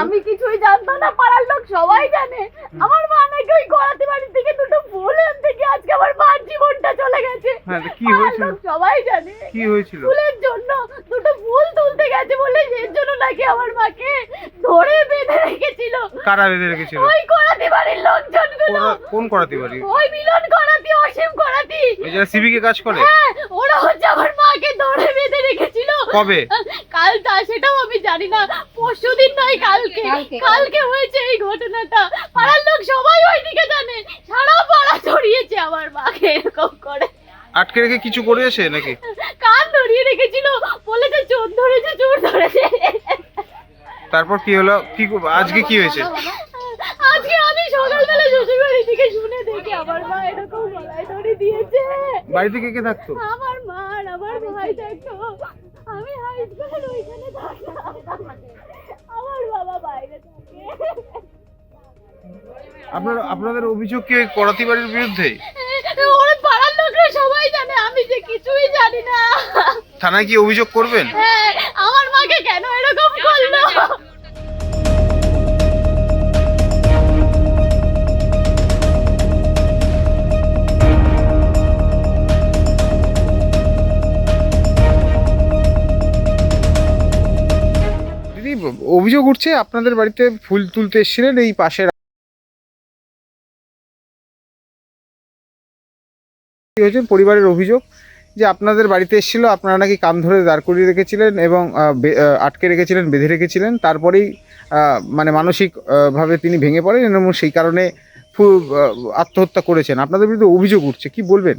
আমি কিছুই জানতাম না পাড়ার লোক সবাই জানে। আমার মা নাকি ওই গড়াতে বাড়ি থেকে দুটো ফুল থেকে আজকে আমার মার জীবনটা চলে গেছে। হ্যাঁ কি হয়েছিল? সবাই জানে। কি হয়েছিল? ফুলের জন্য দুটো ফুল তুলতে গেছে বলে এর জন্য নাকি আমার মাকে ধরে বেঁধে রেখেছিল। কারা বেঁধে রেখেছিল? ওই করাতি বাড়ির লোকজনগুলো। ওরা কোন করাতে পারি ওই মিলন করাতি অসীম করাতি ওই যারা সিভিকে কাজ করে? হ্যাঁ ওরা হচ্ছে আমার মাকে ধরে বেঁধে রেখেছিল। কবে? কাল তা সেটাও আমি জানি না। পরশু দিন নয় কালকে। কালকে। হয়েছে এই ঘটনাটা। পাড়ার লোক সবাই ওইদিকে জানে। সারা পাড়া ছড়িয়েছে আমার মাকে এরকম করে। আটকে রেখে কিছু করেছে নাকি? কান ধরিয়ে রেখেছিল। বলেছে চোর ধরেছে চোর ধরেছে। তারপর কি হলো? কি আজকে কি হয়েছে? আজকে আমি সকালবেলা শ্বশুর বাড়ি থেকে শুনে দেখি আমার মা এরকম গলায় ধরে দিয়েছে। বাড়িতে কে কে থাকতো? আমার মা আর আমার ভাই দেখো আমি ওইখানে আমার বাবা বাইরে থাকে। আপনার আপনাদের অভিযোগ কি করাতি বাড়ির বিরুদ্ধে ওর পাড়ার লোকরা সবাই জানে আমি যে কিছুই জানি না। থানায় কি অভিযোগ করবেন? হ্যাঁ আমার মাকে কেন এরকম করল? অভিযোগ উঠছে আপনাদের বাড়িতে ফুল তুলতে এসেছিলেন এই পাশের পরিবারের অভিযোগ যে আপনাদের বাড়িতে এসেছিল আপনারা নাকি কান ধরে দাঁড় করিয়ে রেখেছিলেন এবং আটকে রেখেছিলেন বেঁধে রেখেছিলেন। তারপরেই মানে মানসিক আহ, ভাবে তিনি ভেঙে পড়েন এবং সেই কারণে আত্মহত্যা করেছেন। আপনাদের বিরুদ্ধে অভিযোগ উঠছে কি বলবেন?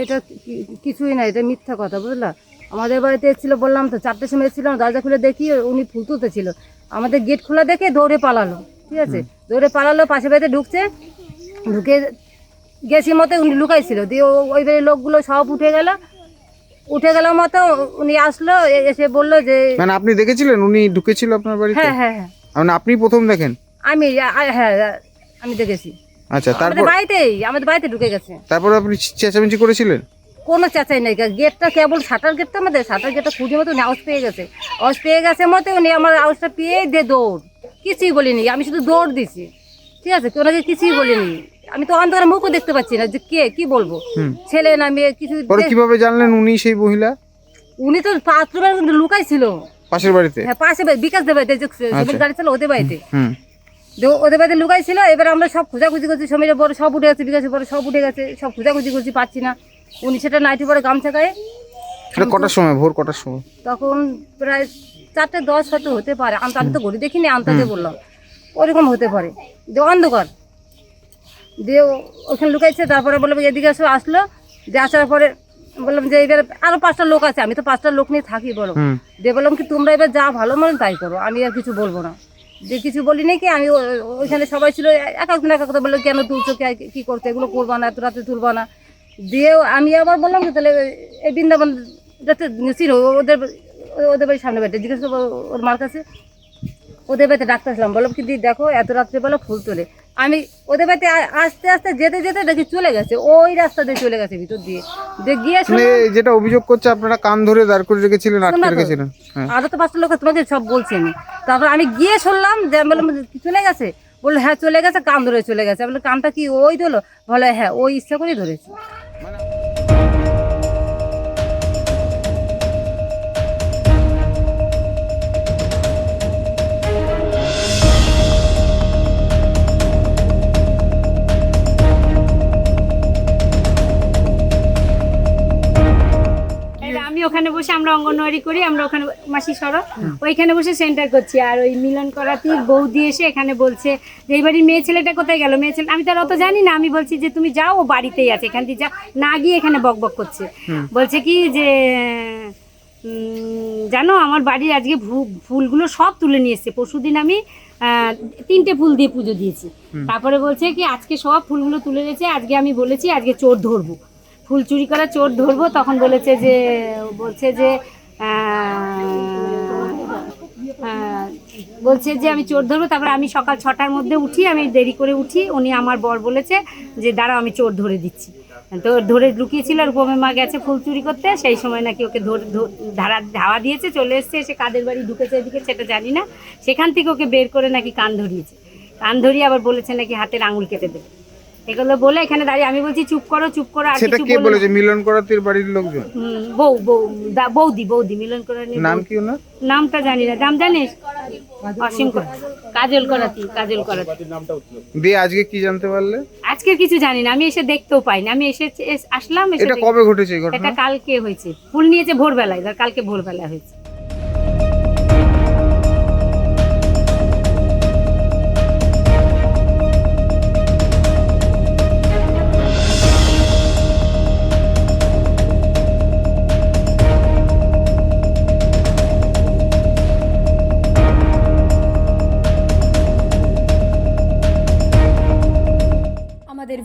এটা কিছুই না এটা মিথ্যা কথা বুঝলা? আমাদের বাড়িতে এসেছিল বললাম তো চারটের সময় এসেছিলাম দরজা খুলে দেখি উনি ফুল তুলতেছিল। আমাদের গেট খোলা দেখে দৌড়ে পালালো ঠিক আছে? দৌড়ে পালালো পাশে বাড়িতে ঢুকছে ঢুকে গেছি মতো উনি লুকাইছিল। দিয়ে ওই বাড়ির লোকগুলো সব উঠে গেল। উঠে গেল মতো উনি আসলো এসে বলল যে মানে আপনি দেখেছিলেন? উনি ঢুকেছিল আপনার বাড়িতে? হ্যাঁ হ্যাঁ হ্যাঁ। মানে আপনি প্রথম দেখেন? আমি হ্যাঁ আমি দেখেছি। আচ্ছা তারপর? বাড়িতেই আমাদের বাড়িতে ঢুকে গেছে। তারপর আপনি চেঁচামেচি করেছিলেন? কোনো চেঁচাই নেই। গেটটা কেবল শাটার গেটটা আমাদের শাটার গেটটা খুঁজে মতো আওয়াজ পেয়ে গেছে। আওয়াজ পেয়ে গেছে মতো উনি আমার আওয়াজটা পেয়ে দিয়ে দৌড়। কিছুই বলিনি আমি শুধু দৌড় দিছি। ঠিক আছে ওনাকে কিছুই বলিনি। আমি তো অন্ধকারে মুখও দেখতে পাচ্ছি না যে কে কি বলব? ছেলে না মেয়ে কিছু কীভাবে জানলেন উনি সেই মহিলা? উনি তো বাথরুমের মধ্যে লুকাইছিল পাশের বাড়িতে? হ্যাঁ পাশে বাড়ি- বিকাশ দেবে যে সবুজ গাড়ি ছিল ওদের বাড়িতে। ওদের বাড়িতে লুকাইছিল এবার আমরা সব খোঁজাখুঁজি করছি সমীরের বড় সব উঠে গেছে বিকাশের বড় সব উঠে গেছে সব খোঁজাখুঁজি করছি পাচ্ছি না। উনি সেটা নাইটি পরে গামছা গায়ে কটার সময়? ভোর কটার সময়? তখন প্রায় চারটে দশ হয়তো হতে পারে। আম- তো ঘড়ি দেখিনি আন্তাজে বললাম ওরকম হতে পারে। যে অন্ধকার। দিয়ে ওখানে লুকাইছে তারপরে বললাম এদিকে এসে আসলো। যে আসার পরে বললাম যে এবার আরও পাঁচটা লোক আছে আমি তো পাঁচটা লোক নিয়ে থাকি বলো। দিয়ে বললাম কি তোমরা এবার যা ভালো মনে তাই করো আমি আর কিছু বলব না। যে কিছু বলি নাকি আমি ওইখানে সবাই ছিল এক একজন এক কথা বলল কেন তুলছো? কি করছ? এগুলো করবা না এত রাতে তুলবা না। দিয়ে আমি আবার বললাম যে তাহলে এই বৃন্দাবন যাতে ছিল ওদের ওদের বাড়ির সামনে বাড়িতে জিজ্ঞেস করব ওর মার কাছে। ওদের বাড়িতে ডাক্তার আসলাম বললাম কি দি দেখো এত রাত্রেবেলা ফুল তোলে। আমি ওদের বাড়িতে আস্তে আস্তে যেতে যেতে দেখি চলে গেছে ওই রাস্তা দিয়ে চলে গেছে ভিতর দিয়ে। দিয়ে গিয়ে মানে যেটা অভিযোগ করছে আপনারা কান ধরে দাঁড় করে রেখেছিলেন আটকে। রেখেছিলেন। হ্যাঁ। আরও তো পাঁচটা লোক তোমাকে সব বলছি আমি। তারপর আমি গিয়ে শুনলাম যে আমি বললাম চলে গেছে? বলল হ্যাঁ চলে গেছে কান ধরে চলে গেছে। আমি বললাম, কানটা কি ওই দিলো বলে হ্যাঁ ওই ইচ্ছা করেই ধরেছে। এটা আমি ওখানে বসে আমরা অঙ্গনওয়াড়ি করি আমরা ওখানে মাসি সড়ক ওইখানে বসে সেন্টার করছি। আর ওই মিলন করাতির বৌদি এসে এখানে বলছে যে এই বাড়ির মেয়ে ছেলেটা কোথায় গেল? মেয়ে ছেলে আমি তো আর অত জানি না আমি বলছি যে তুমি যাও ও বাড়িতেই আছে এখান থেকে যা। না গিয়ে এখানে বক বক করছে। বলছে কি যে উম, জানো আমার বাড়ির আজকে ফুলগুলো সব তুলে নিয়ে এসছে। পরশুদিন আমি আহ, তিনটে ফুল দিয়ে পুজো দিয়েছি। তারপরে বলছে কি আজকে সব ফুলগুলো তুলে নিয়েছে আজকে আমি বলেছি আজকে চোর ধরবো। ফুল চুরি করা চোর ধরবো, তখন বলেছে যে, বলছে যে বলছে যে আমি চোর ধরবো, তারপরে আমি সকাল ছটার মধ্যে উঠি, আমি দেরি করে উঠি, উনি আমার বর বলেছে যে, দাঁড়াও, আমি চোর ধরে দিচ্ছি। তো ধরে লুকিয়েছিল আর মা গেছে ফুল চুরি করতে, সেই সময় নাকি ওকে ধারা, ধাওয়া দিয়েছে, চলে এসছে, এসে কাদের বাড়ি ঢুকেছে এদিকে, সেটা জানি না। সেখান থেকে ওকে বের করে নাকি কান ধরিয়েছে। কান ধরিয়ে আবার বলেছে নাকি হাতের আঙুল কেটে দেবে। এগুলো বলে এখানে দাঁড়িয়ে আমি বলছি চুপ করো চুপ করো আর সেটা কিছু কে বলো। বলেছে? মিলন করাতির বাড়ির লোকজন? হুম, বউ বউ দা- বৌদি বৌদি মিলন করে নাম কি ওনার? নামটা জানি না। নাম জানিস? অসীম কর- কাজল করাতি কাজল করাতি। দিয়ে আজকে কি জানতে পারলে? আজকের কিছু জানি না। আমি এসে দেখতেও পাইনি। আমি এসে এস- আসলাম এসে এটা দেখ- কবে ঘটেছে এই ঘটনা? এটা কালকে হয়েছে। ফুল নিয়েছে ভোরবেলায় এবার কালকে ভোরবেলা হয়েছে।